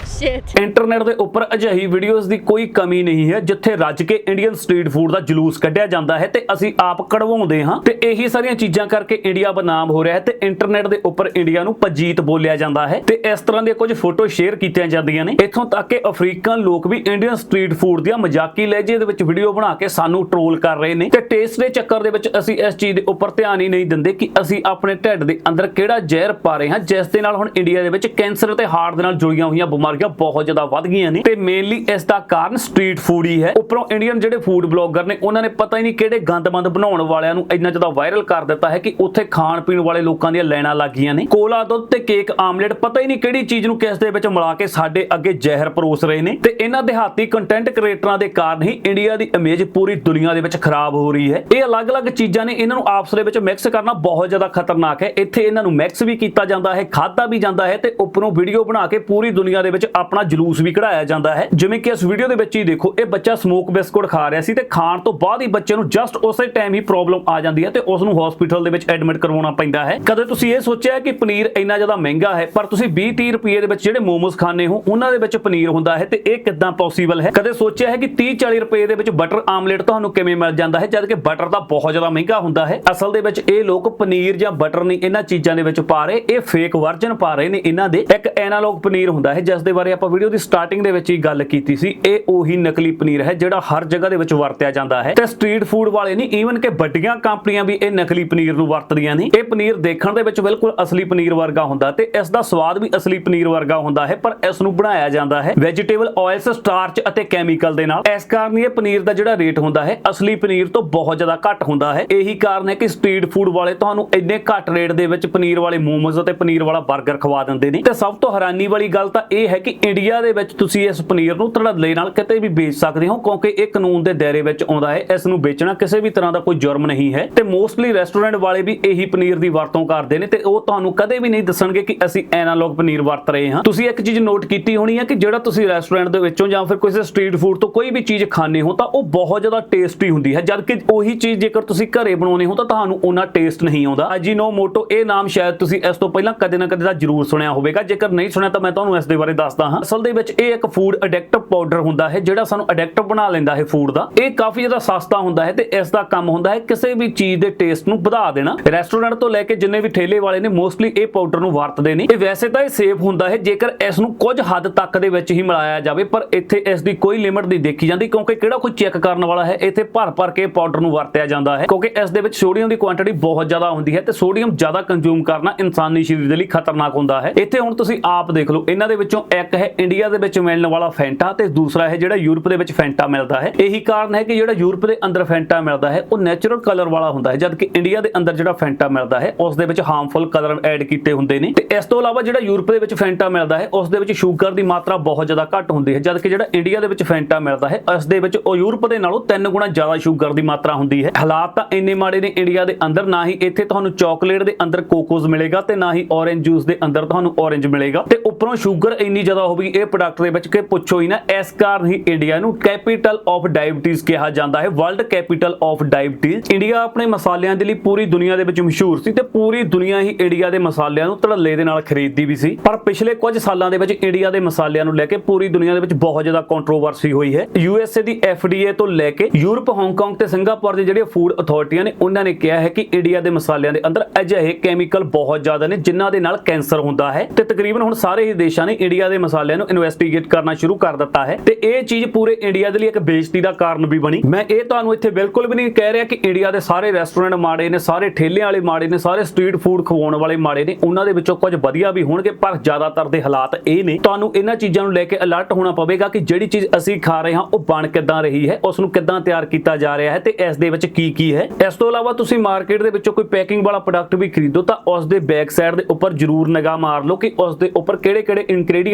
shit. Internet ਦੇ ਉੱਪਰ ਅਜਿਹੀ ਵੀਡੀਓਜ਼ ਦੀ ਕੋਈ ਕਮੀ ਨਹੀਂ ਹੈ, ਜਿੱਥੇ ਰੱਜ ਕੇ ਇੰਡੀਅਨ ਸਟਰੀਟ ਫੂਡ ਦਾ ਜਲੂਸ ਕੱਢਿਆ ਜਾਂਦਾ ਹੈ ਤੇ ਅਸੀਂ ਆਪ ਕਢਵਾਉਂਦੇ ਹਾਂ ਤੇ ਇਹੀ ਸਾਰੀਆਂ ਚੀਜ਼ਾਂ ਕਰਕੇ ਇੰਡੀਆ ਬਦਨਾਮ ਹੋ ਰਿਹਾ ਹੈ ਤੇ ਇੰਟਰਨੈਟ ਦੇ ਉੱਪਰ ਇੰਡੀਆ ਨੂੰ ਪਜੀਤ ਬੋਲਿਆ ਜਾਂਦਾ ਹੈ ਤੇ ਇਸ ਤਰ੍ਹਾਂ ਦੀਆਂ ਕੁਝ ਫੋਟੋ ਸ਼ੇਅਰ ਕੀਤੀਆਂ ਜਾਂਦੀਆਂ ਨੇ ਇੱਥੋਂ ਤੱਕ ਕਿ ਅਫਰੀਕਨ ਲੋਕ ਵੀ ਇੰਡੀਅਨ ਸਟਰੀਟ ਫੂਡ ਦੀਆਂ ਮਜ਼ਾਕੀ ਲਹਿਜੇ ਦੇ ਵਿੱਚ ਵੀਡੀਓ ਬਣਾ ਕੇ ਸਾਨੂੰ ਟ੍ਰੋਲ ਕਰ ਰਹੇ ਨੇ ਤੇ ਟੇਸਟ ਦੇ ਚੱਕਰ ਦੇ ਵਿੱਚ ਅਸੀਂ ਇਸ ਚੀਜ਼ ਦੇ ਉੱਪਰ ਧਿਆਨ ਹੀ ਨਹੀਂ ਦਿੰਦੇ ਕਿ ਅਸੀਂ ਆਪਣੇ ਢਿੱਡ ਦੇ ਅੰਦਰ ਕਿਹੜਾ ਜ਼ਹਿਰ ਪਾ ਰਹੇ ਹਾਂ, ਜਿਸ ਦੇ ਨਾਲ ਹੁਣ ਇੰਡੀਆ ਦੇ ਵਿੱਚ ਕੈਂਸਰ ਤੇ ਹਾਰਟ ਦੇ ਨਾਲ ਜੁੜੀਆਂ ਹੋਈਆਂ ਬਿਮਾਰੀਆਂ ਬਹੁਤ ਜ਼ਿਆਦਾ ਵੱਧ ਗਈਆਂ ਨੇ। ਤੇ ਮੇਨਲੀ ਇਸ ਦਾ ਕਾਰਨ ਸਟਰੀਟ ਫੂਡ ਹੀ ਹੈ। ਉੱਪਰੋਂ ਇੰਡੀਅਨ ਜਿਹੜੇ ਫੂਡ ਬਲੌਗਰ ਨੇ, ਉਹਨਾਂ ਨੇ ਪਤਾ ਹੀ ਨਹੀਂ ਕਿਹੜੇ ਗੰਦਮੰਦ ਬਣਾਉਣ ਵਾਲਿਆਂ ਨੂੰ ਇੰਨਾ ਜ਼ਿਆਦਾ ਵਾਇਰਲ ਕਰ ਦਿੱਤਾ ਹੈ ਕਿ ਉੱਥੇ ਖਾਣ ਪੀਣ ਵਾਲੇ ਲੋਕਾਂ ਦੀਆਂ ਲਾਈਨਾਂ ਲੱਗ ਨੇ। ਕੋਲਾ ਦੁੱਧ ਤੇ ਕੇਕ ਆਮਲੇਟ ਪਤਾ ਹੀ ਨਹੀਂ ਕਿਹੜੀ ਚੀਜ਼ ਨੂੰ ਕਿਸ ਦੇ ਵਿੱਚ ਮਿਲਾ ਕੇ ਸਾਡੇ ਅੱਗੇ ਜ਼ਹਿਰ ਪਰੋਸ ਰਹੇ ਨੇ। ਤੇ ਇਹਨਾਂ ਦਿਹਾਤੀ ਕੰਟੈਂਟ ਕ੍ਰੀਏਟਰਾਂ ਦੇ ਕਾਰਨ ਹੀ ਇੰਡੀਆ ਦੀ ਇਮੇਜ ਪੂਰੀ ਦੁਨੀਆ ਦੇ ਵਿੱਚ ਖਰਾਬ ਹੋ ਰਹੀ ਹੈ। ਇਹ ਅਲੱਗ-ਅਲੱਗ ਚੀਜ਼ਾਂ ਨੇ, ਇਹਨਾਂ ਨੂੰ ਆਪਸ ਦੇ ਵਿੱਚ ਮਿਕਸ ਕਰਨਾ ਬਹੁਤ ਜ਼ਿਆਦਾ ਖਤਰਨਾਕ ਹੈ। ਇੱਥੇ ਇਹਨਾਂ ਨੂੰ ਮਿਕਸ ਵੀ ਕੀਤਾ ਜਾਂਦਾ ਹੈ ਖਾਦਾ ਵੀ ਜਾਂਦਾ ਹੈ ਤੇ ਉੱਪਰੋਂ ਵੀਡੀਓ ਬਣਾ ਕੇ ਪੂਰੀ ਦੁਨੀਆ ਦੇ ਵਿੱਚ ਆਪਣਾ ਜਲੂਸ ਵੀ ਕਢਾਇਆ ਜਾਂਦਾ ਹੈ। ਜਿਵੇਂ ਕਿ ਇਸ ਵੀਡੀਓ ਦੇ ਵਿੱਚ ਹੀ ਦੇਖੋ, ਇਹ ਬੱਚਾ ਸਮੋਕ ਬਿਸਕੁਟ ਖਾ ਰਿਹਾ ਸੀ ਤੇ ਖਾਣ ਤੋਂ ਬਾਅਦ ਹੀ ਬੱਚੇ ਨੂੰ ਜਸਟ ਉਸੇ ਟਾਈਮ ਹੀ ਪ੍ਰੋਬਲਮ ਆ ਜਾਂਦੀ ਹੈ ਤੇ ਉਸ ਨੂੰ ਹਸਪੀਟਲ ਦੇ ਵਿੱਚ ਐਡਮਿਟ ਕਰਵਾਉਣਾ ਪੈਂਦਾ ਹੈ। ਕਦੇ ਤੁਸੀਂ ਇਹ ਸੋਚਿਆ ਕਿ ਪਨੀਰ ਇੰਨਾ ਜ਼ਿਆਦਾ ਮਹਿੰਗਾ ਹੈ, ਪਰ ਤੁਸੀਂ 20 30 ਰੁਪਏ ਦੇ ਵਿੱਚ ਜਿਹੜੇ ਮੋਮੋਸ ਖਾਣੇ ਹੋ, ਉਹਨਾਂ ਦੇ ਵਿੱਚ ਪਨੀਰ ਹੁੰਦਾ ਹੈ ਤੇ ਇਹ ਕਿੱਦਾਂ ਪੋਸੀਬਲ ਹੈ? ਕਦੇ ਸੋਚਿਆ ਹੈ ਕਿ 30 40 ਰੁਪਏ ਦੇ ਵਿੱਚ ਬਟਰ ਆਮਲੇਟ ਤੁਹਾਨੂੰ ਕਿਵੇਂ ਮਿਲ ਜਾਂਦਾ ਹੈ ਜਦ ਕਿ ਬਟਰ ਤਾਂ ਬਹੁਤ ਜ਼ਿਆਦਾ ਮਹਿੰਗਾ ਹੁੰਦਾ ਹੈ। ਅਸਲ ਦੇ ਵਿੱਚ ਇਹ ਲੋਕ ਪਨੀਰ ਜਾਂ ਬਟਰ ਨਹੀਂ ਇਹਨਾਂ ਚੀਜ਼ਾਂ ਦੇ ਵਿੱਚ ਪਾ ਰਹੇ, ਇਹ ਫੇਕ ਵਰਜਨ ਪਾ ਰਹੇ ਨੇ ਇਹਨਾਂ ਦੇ। ਇੱਕ ਐਨਾਲੌਗ ਪਨੀਰ ਹੁੰਦਾ ਹੈ, ਜਿਸ ਦੇ ਬਾਰੇ ਆਪਾਂ ਵੀਡੀਓ ਦੀ ਸਟਾਰਟਿੰਗ ਦੇ ਵਿੱਚ ਹੀ ਗੱਲ ਕੀਤੀ ਸੀ। ਇਹ ਉਹੀ ਨਕਲੀ ਪਨੀਰ ਹੈ ਜਿਹੜਾ ਹਰ ਜਗ੍ਹਾ ਦੇ ਵਿੱਚ ਵਰਤਿਆ ਜਾਂਦਾ ਹੈ। ਤੇ ਸਟਰੀਟ ਫੂਡ ਵਾਲੇ ਨਹੀਂ ਈਵਨ ਕਿ ਵੱਡੀਆਂ ਕੰਪਨੀਆਂ ਵੀ ਇਹ ਨਕਲੀ ਪਨੀਰ ਨੂੰ ਵਰਤਦੀਆਂ ਨੇ। ਇਹ ਪਨੀਰ ਦੇਖਣ ਦੇ ਵਿੱਚ ਬਿਲਕੁਲ ਅਸਲੀ ਪਨੀਰ ਵਰਗਾ ਹੁੰਦਾ ਤੇ ਇਸ ਦਾ ਸਵਾਦ ਵੀ ਅਸਲੀ ਪਨੀਰ ਵਰਗਾ ਹੁੰਦਾ ਹੈ, ਪਰ ਇਸ ਨੂੰ ਬਣਾਇਆ ਜਾਂਦਾ ਹੈ ਵੈਜੀਟੇਬਲ ਆਇਲਸ ਸਟਾਰਚ ਅਤੇ ਕੈਮੀਕਲ ਦੇ ਨਾਲ। ਇਸ ਕਾਰਨ ਇਹ ਪਨੀਰ ਦਾ ਜਿਹੜਾ ਰੇਟ ਹੁੰਦਾ ਹੈ, ਅਸਲੀ ਪਨੀਰ ਤੋਂ ਬਹੁਤ ਜ਼ਿਆਦਾ ਘੱਟ ਹੁੰਦਾ ਹੈ। ਇਹੀ ਕਾਰਨ ਹੈ ਕਿ ਸਟਰੀਟ ਫੂਡ ਵਾਲੇ ਤੁਹਾਨੂੰ ਇੰਨੇ ਘੱਟ ਰੇਟ ਦੇ ਵਿੱਚ ਪਨੀਰ ਵਾਲੇ ਮੋਮੋਜ਼ ਅਤੇ ਪਨੀਰ ਵਾਲਾ 버ਗਰ ਖਵਾ ਦਿੰਦੇ ਨੇ। ਤੇ ਸਭ ਤੋਂ ਹੈਰਾਨੀ ਵਾਲੀ ਗੱਲ ਤਾਂ ਇਹ ਹੈ ਕਿ ਇੰਡੀਆ ਦੇ ਵਿੱਚ ਤੁਸੀਂ ਇਸ ਪਨੀਰ ਨੂੰ ਧੜੱਲੇ ਨਾਲ ਕਿਤੇ ਵੀ ਵੇਚ ਸਕਦੇ ਹੋ, ਕਿਉਂਕਿ ਇਹ ਕਾਨੂੰਨ ਦੇ ਦਾਇਰੇ ਵਿੱਚ ਆਉਂਦਾ ਹੈ, ਇਸ ਨੂੰ ਵੇਚਣਾ ਕਿਸੇ ਵੀ ਤਰ੍ਹਾਂ ਦਾ ਕੋਈ ਜੁਰਮ ਨਹੀਂ ਹੈ। ਤੇ ਮੋਸਟਲੀ ਰੈਸਟੋਰੈਂਟ ਵਾਲੇ ਵੀ ਇਹੀ ਪਨੀਰ ਦੀ ਵਰਤੋਂ ਕਰਦੇ ਨੇ ਤੇ ਉਹ ਤੁਹਾਨੂੰ ਕਦੇ ਵੀ ਨਹੀਂ ਦੱਸਣਗੇ ਕਿ ਅਸੀਂ ਐਨਾਲੌਗ ਪਨੀਰ ਵਰਤ ਰਹੇ ਹਾਂ। ਤੁਸੀਂ ਇੱਕ ਚੀਜ਼ ਨੋਟ ਕੀਤੀ ਹੋਣੀ ਹੈ ਕਿ ਜਿਹੜਾ ਤੁਸੀਂ ਰੈਸਟੋਰੈਂਟ ਦੇ ਵਿੱਚੋਂ ਜਾਂ ਫਿਰ ਕਿਸੇ ਸਟਰੀਟ ਫੂਡ ਤੋਂ ਕੋਈ ਵੀ ਚੀਜ਼ ਖਾਣੇ ਹੋ, ਤਾਂ ਉਹ ਬਹੁਤ ਜ਼ਿਆਦਾ ਟੇਸਟੀ ਹੁੰਦੀ ਹੈ। ਜਦਕਿ ਉਹੀ ਚੀਜ਼ ਜੇਕਰ ਤੁਸੀਂ ਘਰੇ ਬਣਾਉਣੇ ਹੋ, ਤਾਂ ਤੁਹਾਨੂੰ ਉਹਨਾਂ ਟੇਸਟ ਨਹੀਂ ਆਉਂਦਾ। ਅਜੀਨੋ ਮੋਟੋ, ਇਹ ਨਾਮ ਸ਼ਾਇਦ ਤੁਸੀਂ ਇਸ ਤੋਂ ਪਹਿਲਾਂ ਕਦੇ ਨਾ ਕਦੇ ਤਾਂ ਜ਼ਰੂਰ ਸੁਣਿਆ ਹੋਵੇਗਾ। ਜੇਕਰ ਨਹੀਂ ਸੁਣਿਆ, ਤਾਂ ਮੈਂ ਤੁਹਾਨੂੰ ਇਸ ਦੇ ਬਾਰੇ ਦੱਸਦਾ ਹਾਂ। ਅਸਲ ਦੇ ਵਿੱਚ ਇਹ ਇੱਕ ਫੂਡ ਅਡਿਕਟਿਵ ਪਾਊਡਰ ਹੁੰਦਾ ਹੈ, ਜਿਹੜਾ ਸਾਨੂੰ ਅਡਿਕਟਿਵ ਬਣਾ ਲੈਂਦਾ ਹੈ ਫੂਡ ਦਾ। ਇਹ ਕਾਫੀ ਜ਼ਿਆਦਾ ਸਸਤਾ ਹੁੰਦਾ ਹੈ ਤੇ ਇਸ ਦਾ ਕੰਮ ਹੁੰਦਾ ਹੈ ਕਿਸੇ ਵੀ ਚੀਜ਼ ਦੇ ਟੇਸਟ ਨੂੰ ਵਧਾ ਦੇਣਾ। ਰੈਸਟੋਰੈਂਟ ਤੋਂ ਲੈ ਕੇ ਜਿੰਨੇ ਵੀ ਠੇਲੇ ਵਾਲੇ ਨੇ ਮੋਸਟਲੀ ਇਹ ਪਾਊਡਰ ਨੂੰ ਵਰਤਦੇ ਨੇ ਇਹ ਵੈਸੇ ਤਾਂ ਇਹ ਸੇਫ ਹੁੰਦਾ ਹੈ, ਜੇਕਰ ਇਸ ਨੂੰ ਕੁਝ ਹੱਦ ਤੱਕ ਦੇ ਵਿੱਚ ਹੀ ਮਿਲਾਇਆ ਜਾਵੇ, ਪਰ ਇੱਥੇ ਇਸ ਦੀ ਕੋਈ ਲਿਮਿਟ ਨਹੀਂ ਦੇਖੀ ਜਾਂਦੀ, ਕਿਉਂਕਿ ਕਿਹੜਾ ਕੋਈ ਚੈੱਕ ਕਰਨ ਵਾਲਾ ਹੈ, ਇੱਥੇ ਭਰ ਭਰ ਕੇ ਪਾਊਡਰ ਨੂੰ ਵਰਤਿਆ ਜਾਂਦਾ ਹੈ। ਕਿਉਂਕਿ ਇਸ ਦੇ ਵਿੱਚ ਸੋਡੀਅਮ ਦੀ ਕੁਆਂਟੀਟੀ ਬਹੁਤ ਜ਼ਿਆਦਾ ਹੁੰਦੀ ਹੈ ਤੇ ਸੋਡੀਅਮ ਜ਼ਿਆਦਾ ਕੰਜ਼ੂਮ ਕਰਨਾ ਇਨਸਾਨੀ ਸਰੀਰ ਦੇ ਲਈ ਖਤਰਨਾਕ ਹੁੰਦਾ ਹੈ। ਇੱਥੇ ਹੁਣ ਤੁਸੀਂ ਆਪ ਦੇਖ ਲਓ, ਇਹਨਾਂ ਦੇ ਵਿੱਚੋਂ ਇੱਕ ਹੈ ਇੰਡੀਆ ਦੇ ਵਿੱਚ ਮਿਲਣ ਵਾਲਾ ਫੈਂਟਾ ਤੇ ਦੂਸਰਾ ਹੈ ਜਿਹੜਾ ਯੂਰਪ ਦੇ ਵਿੱਚ ਫੈਂਟਾ ਮਿਲਦਾ ਹੈ। ਇਹੀ ਕਾਰਨ ਹੈ ਕਿ ਜਿਹੜਾ ਯੂਰਪ ਦੇ ਅੰਦਰ ਫੈਂਟਾ ਮਿਲਦਾ ਹੈ, ਉਹ ਨੈਚੁਰਲ ਕਲਰ ਵਾਲਾ ਹੁੰਦਾ ਹੈ, ਜਦਕਿ ਇੰਡੀਆ ਦੇ ਅੰਦਰ ਜਿਹੜਾ ਫੈਂਟਾ ਮਿਲਦਾ ਹੈ, ਉਸ ਦੇ ਵਿੱਚ ਹਾਰਮਫੁਲ ਕਲਰ ਐਡ ਕੀਤੇ ਹੁੰਦੇ ਨੇ। ਤੇ ਇਸ ਤੋਂ ਇਲਾਵਾ ਜਿਹੜਾ ਯੂਰਪ ਦੇ ਵਿੱਚ ਫੈਂਟਾ ਮਿਲਦਾ ਹੈ, ਉਸ ਦੇ ਵਿੱਚ ਸ਼ੂਗਰ ਦੀ ਮਾਤਰਾ ਬਹੁਤ ਜ਼ਿਆਦਾ ਘੱਟ ਹੁੰਦੀ ਹੈ, ਜਦਕਿ ਜਿਹੜਾ ਇੰਡੀਆ ਦੇ ਵਿੱਚ ਫੈਂਟਾ ਮਿਲਦਾ ਹੈ ਉਸ ਦੇ ਵਿੱਚ ਉਹ ਯੂਰਪ ਦੇ ਨਾਲੋਂ ਤਿੰਨ ਗੁਣਾ ਜ਼ਿਆਦਾ ਸ਼ੂਗਰ ਦੀ ਮਾਤਰਾ ਹੁੰਦੀ ਹੈ। ਹਾਲਾਤ ਤਾਂ ਇੰਨੇ ਮਾੜੇ ਨੇ ਇੰਡੀਆ ਦੇ ਅੰਦਰ, ਨਾ ਹੀ ਇੱਥੇ ਤੁਹਾਨੂੰ ਚਾਕਲੇਟ ਦੇ ਅੰਦਰ ਕੋਕੋਜ਼ ਮਿਲੇਗਾ ਤੇ ਨਾ ਹੀ ਔਰੇਂਜ ਜੂਸ ਦੇ ਅੰਦਰ ਤੁਹਾਨੂੰ ਔਰੇਂਜ ਮਿਲੇਗਾ। ਤੇ ਉੱਪਰੋਂ ਸ਼ੂਗਰ ਇੰਨੀ ਜ਼ਿਆਦਾ ਹੋਵੇਗੀ ਇਹ ਪ੍ਰੋਡਕਟ ਦੇ ਵਿੱਚ ਕਿ ਪੁੱਛੋ ਹੀ ਨਾ, ਇਸ ਕਾਰਨ ਹੀ ਇੰਡੀਆ ਨੂੰ ਕੈਪੀਟਲ ਆਫ ਡਾਇਬੀਟੀਜ਼ ਕਿਹਾ ਜਾਂਦਾ ਹੈ world capital of diabetes India ਆਪਣੇ ਮਸਾਲਿਆਂ ਦੇ ਲਈ ਪੂਰੀ ਦੁਨੀਆ ਦੇ ਵਿੱਚ ਮਸ਼ਹੂਰ ਸੀ ਤੇ ਪੂਰੀ ਦੁਨੀਆ ਹੀ ਇੰਡੀਆ ਦੇ ਮਸਾਲਿਆਂ ਨੂੰ ਧੜੱਲੇ ਦੇ ਨਾਲ ਖਰੀਦਦੀ ਵੀ ਸੀ। ਪਰ ਪਿਛਲੇ ਕੁਝ ਸਾਲਾਂ ਦੇ ਵਿੱਚ ਇੰਡੀਆ ਦੇ ਮਸਾਲਿਆਂ ਨੂੰ ਲੈ ਕੇ ਪੂਰੀ ਦੁਨੀਆ ਦੇ ਵਿੱਚ ਬਹੁਤ ਜ਼ਿਆਦਾ ਕੰਟਰੋਵਰਸੀ ਹੋਈ ਹੈ। ਯੂਐਸਏ ਦੀ ਐਫਡੀਏ ਤੋਂ ਲੈ ਕੇ ਯੂਰਪ ਹਾਂਗਕਾਂਗ ਤੇ ਸਿੰਗਾਪੁਰ ਦੇ ਜਿਹੜੇ ਫੂਡ ਅਥਾਰਟੀਆਂ ਨੇ, ਉਹਨਾਂ ਨੇ ਕਿਹਾ ਹੈ ਕਿ ਇੰਡੀਆ ਦੇ ਮਸਾਲਿਆਂ ਦੇ ਅੰਦਰ ਅਜਿਹੇ ਕੈਮੀਕਲ ਬਹੁਤ ਜ਼ਿਆਦਾ ਨੇ ਜਿਨ੍ਹਾਂ ਦੇ ਨਾਲ ਕੈਂਸਰ ਹੁੰਦਾ ਹੈ। ਤੇ ਤਕਰੀਬਨ ਹੁਣ ਸਾਰੇ ਹੀ ਦੇਸ਼ਾਂ ਨੇ ਇੰਡੀਆ ਦੇ ਮਸਾਲਿਆਂ ਨੂੰ ਇਨਵੈਸਟੀਗੇਟ ਕਰਨਾ ਸ਼ੁਰੂ ਕਰ ਦਿੱਤਾ ਹੈ ਤੇ ਇਹ ਚੀਜ਼ ਪੂਰੇ ਇੰਡੀਆ ਦੇ ਲਈ ਇੱਕ ਬੇਇੱਜ਼ਤੀ ਦਾ ਕਾਰਨ ਵੀ ਬਣੀ। ਮੈਂ ਇਹ ਤੁਹਾਨੂੰ ਇੱਥੇ ਬਿਲਕੁਲ ਵੀ ਨਹੀਂ ਕਹਿ ਰਿਹਾ ਕਿ ਇੰਡੀਆ ਦੇ ਸਾਰੇ ਰੈਸਟੋਰੈਂਟ ਮਾੜੇ ਨੇ, ਸਾਰੇ ਠੇਲਿਆਂ ਵਾਲੇ ਮਾੜੇ ਨੇ, ਸਾਰੇ ਸਟਰੀਟ ਫੂਡ ਖਵਾਉਣ ਵਾਲੇ ਮਾੜੇ ਨੇ, ਉਹਨਾਂ ਦੇ ਵਿੱਚੋਂ ਕੁਝ ਵਧੀਆ ਵੀ ਹੋਣਗੇ, ਪਰ ਜ਼ਿਆਦਾਤਰ ਦੇ ਹਾਲਾਤ ਇਹ ਨੇ। ਤੁਹਾਨੂੰ ਇਹਨਾਂ ਚੀਜ਼ਾਂ ਨੂੰ ਲੈ ਕੇ ਅਲਰਟ ਹੋਣਾ ਪਵੇਗਾ ਕਿ ਜਿਹੜੀ ਚੀਜ਼ ਅਸੀਂ ਖਾ ਰਹੇ ਹਾਂ, ਉਹ ਬਣ ਕਿੱਦਾਂ ਰਹੀ ਹੈ, ਉਸ ਨੂੰ ਕਿੱਦਾਂ ਤਿਆਰ ਕੀਤਾ ਜਾ ਰਿਹਾ ਹੈ ਤੇ ਇਸ ਦੇ ਵਿੱਚ ਕੀ ਕੀ ਹੈ। ਇਸ ਤੋਂ ਇਲਾਵਾ ਤੁਸੀਂ ਮਾਰਕੀਟ ਦੇ ਵਿੱਚੋਂ ਕੋਈ ਪੈਕਿੰਗ ਵਾਲਾ ਪ੍ਰੋਡਕਟ ਵੀ ਖਰੀਦੋ ਤਾਂ ਉਸ ਦੇ ਬੈਕ ਸਾਈਡ ਦੇ ਉੱਪਰ ਜ਼ਰੂਰ ਨਿਗਾਹ ਮਾਰ ਲਓ ਕਿ ਉਸ ਦੇ ਉੱਪਰ ਕਿਹੜੇ-ਕਿਹੜੇ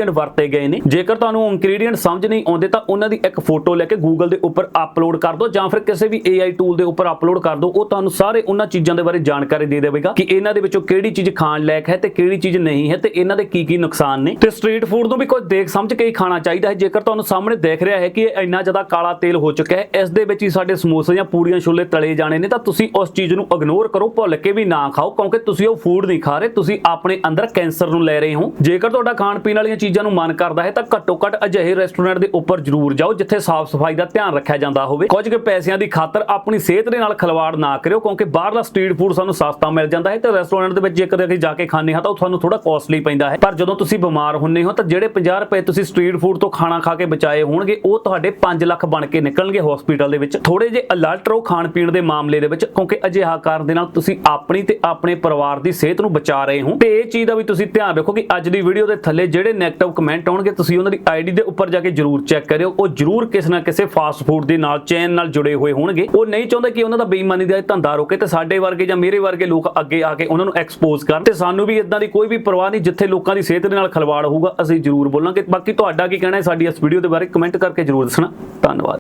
ਇਨਗਰੀਡੀਅੰਟ ਵਰਤੇ ਗਏ ਨੇ। ਜੇਕਰ ਤੁਹਾਨੂੰ ਇਨਗਰੀਡੀਅੰਟ ਸਮਝ ਨਹੀਂ ਆਉਂਦੇ, ਤਾਂ ਉਹਨਾਂ ਦੀ ਇੱਕ ਫੋਟੋ ਲੈ ਕੇ Google ਦੇ ਉੱਪਰ ਅਪਲੋਡ ਕਰ ਦਿਓ, ਜਾਂ ਫਿਰ ਕਿਸੇ ਵੀ AI ਟੂਲ ਦੇ ਉੱਪਰ ਅਪਲੋਡ ਕਰ ਦਿਓ। ਉਹ ਤੁਹਾਨੂੰ ਸਾਰੇ ਉਹਨਾਂ ਚੀਜ਼ਾਂ ਦੇ ਬਾਰੇ ਜਾਣਕਾਰੀ ਦੇ ਦੇਵੇਗਾ ਕਿ ਇਹਨਾਂ ਦੇ ਵਿੱਚੋਂ ਕਿਹੜੀ ਚੀਜ਼ ਖਾਣ ਲਾਇਕ ਹੈ ਤੇ ਕਿਹੜੀ ਚੀਜ਼ ਨਹੀਂ ਹੈ ਤੇ ਇਹਨਾਂ ਦੇ ਕੀ ਕੀ ਨੁਕਸਾਨ ਨੇ। ਤੇ ਸਟਰੀਟ ਫੂਡ ਨੂੰ ਵੀ ਕੁਝ ਦੇਖ ਸਮਝ ਕੇ ਹੀ ਖਾਣਾ ਚਾਹੀਦਾ ਹੈ। ਜੇਕਰ ਤੁਹਾਨੂੰ ਸਾਹਮਣੇ ਦੇਖ ਰਿਹਾ ਹੈ ਕਿ ਇਹ ਇੰਨਾ ਜ਼ਿਆਦਾ ਕਾਲਾ ਤੇਲ ਹੋ ਚੁੱਕਾ ਹੈ, ਇਸ ਦੇ ਵਿੱਚ ਹੀ ਸਾਡੇ ਸਮੋਸੇ ਜਾਂ ਪੂੜੀਆਂ, ਛੋਲੇ ਤਲੇ ਜਾਣੇ ਨੇ, ਤਾਂ ਤੁਸੀਂ ਉਸ ਚੀਜ਼ ਨੂੰ ਇਗਨੋਰ ਕਰੋ, ਭੁੱਲ ਕੇ ਵੀ ਨਾ ਖਾਓ, ਕਿਉਂਕਿ ਤੁਸੀਂ ਉਹ ਫੂਡ ਨਹੀਂ ਖਾ ਰਹੇ, ਤੁਸੀਂ ਆਪਣੇ ਅੰਦਰ ਕੈਂਸਰ ਨੂੰ ਲੈ ਰਹੇ ਹੋ। ਜੇਕਰ ਤੁਹਾਡਾ ਖਾਣ ਪੀਣ ਵਾਲੀਆਂ ਚੀਜ਼ਾਂ ਨੂੰ ਮਨ ਕਰਦਾ ਹੈ ਤਾਂ ਘੱਟੋ ਘੱਟ ਅਜਿਹੇ ਰੈਸਟੋਰੈਂਟ ਦੇ ਉੱਪਰ ਜ਼ਰੂਰ ਜਾਓ, ਜਿੱਥੇ ਸਾਫ਼ ਸਫ਼ਾਈ ਦਾ ਧਿਆਨ ਰੱਖਿਆ ਜਾਂਦਾ ਹੋਵੇ। ਕੁਝ ਕੁ ਪੈਸਿਆਂ ਦੀ ਖਾਤਰ ਆਪਣੀ ਸਿਹਤ ਦੇ ਨਾਲ ਖਿਲਵਾੜ ਨਾ ਕਰਿਓ, ਕਿਉਂਕਿ ਬਾਹਰਲਾ ਸਟਰੀਟ ਫੂਡ ਸਾਨੂੰ ਸਸਤਾ ਮਿਲ ਜਾਂਦਾ ਹੈ ਤੇ ਰੈਸਟੋਰੈਂਟ ਦੇ ਵਿੱਚ ਜੇਕਰ ਅਸੀਂ ਜਾ ਕੇ ਖਾਂਦੇ ਹਾਂ ਤਾਂ ਉਹ ਤੁਹਾਨੂੰ ਥੋੜਾ ਕਾਸਟਲੀ ਪੈਂਦਾ ਹੈ। ਪਰ ਜਦੋਂ ਤੁਸੀਂ ਬਿਮਾਰ ਹੁੰਨੇ ਹੋ ਤਾਂ ਜਿਹੜੇ 50 ਰੁਪਏ ਤੁਸੀਂ ਸਟਰੀਟ ਫੂਡ ਤੋਂ ਖਾਣਾ ਖਾ ਕੇ ਬਚਾਏ ਹੋਣਗੇ, ਉਹ ਤੁਹਾਡੇ 5 ਲੱਖ ਬਣ ਕੇ ਨਿਕਲਣਗੇ ਹਸਪੀਟਲ ਦੇ ਵਿੱਚ। ਥੋੜੇ ਜੇ ਅਲਰਟ ਰਹੋ ਖਾਣ ਪੀਣ ਦੇ ਮਾਮਲੇ ਦੇ ਵਿੱਚ, ਕਿਉਂਕਿ ਅਜਿਹਾ ਕਰਨ ਦੇ ਨਾਲ ਤੁਸੀਂ ਆਪਣੀ ਤੇ ਆਪਣੇ ਪਰਿਵਾਰ ਦੀ ਸਿਹਤ ਨੂੰ ਬਚਾ ਰਹੇ ਹੋ। ਤੇ ਇਹ ਚੀਜ਼ ਦਾ ਵੀ ਤੁਸੀਂ ਧਿਆਨ ਰੱਖੋ ਕਿ ਅੱਜ ਦੀ ਵੀਡੀਓ ਦੇ ਥੱਲੇ ਜਿਹੜੇ 네ਗੇਟਿਵ ਕਮੈਂਟ ਆਉਣਗੇ, ਤੁਸੀਂ ਉਹਨਾਂ ਦੀ ਆਈਡੀ ਦੇ ਉੱਪਰ ਜਾ ਕੇ ਜਰੂਰ ਚੈੱਕ ਕਰਿਓ। ਉਹ ਜਰੂਰ ਕਿਸੇ ਨਾ ਕਿਸੇ ਫਾਸਟ ਫੂਡ ਦੇ ਨਾਲ ਚੈਨ ਨਾਲ ਜੁੜੇ ਹੋਏ ਹੋਣਗੇ। ਉਹ ਨਹੀਂ ਚਾਹੁੰਦੇ ਕਿ ਉਹਨਾਂ ਦਾ ਬੇਈਮਾਨੀ ਦਾ ਧੰਦਾ ਰੋਕੇ ਤੇ ਸਾਡੇ ਵਰਗੇ ਜਾਂ ਮੇਰੇ ਵਰਗੇ ਲੋਕ ਅੱਗੇ ਆ ਕੇ ਉਹਨਾਂ ਨੂੰ ਐਕਸਪੋਜ਼ ਕਰਨ ਤੇ ਸਾਨੂੰ ਵੀ ਇਦਾਂ ਦੀ ਕੋਈ ਵੀ ਪਰਵਾਹ ਨਹੀਂ ਜਿੱਥੇ ਲੋਕਾਂ ਦੀ ਸਿਹਤ ਦੇ ਨਾਲ ਖਲਵਾੜ ਹੋਊਗਾ, ਅਸੀਂ ਜਰੂਰ ਬੋਲਾਂਗੇ। ਬਾਕੀ ਤੁਹਾਡਾ ਕੀ ਕਹਿਣਾ ਹੈ ਸਾਡੀ ਇਸ ਵੀਡੀਓ ਦੇ ਬਾਰੇ ਕਮੈਂਟ ਕਰਕੇ ਜਰੂਰ ਦੱਸਣਾ। ਧੰਨਵਾਦ।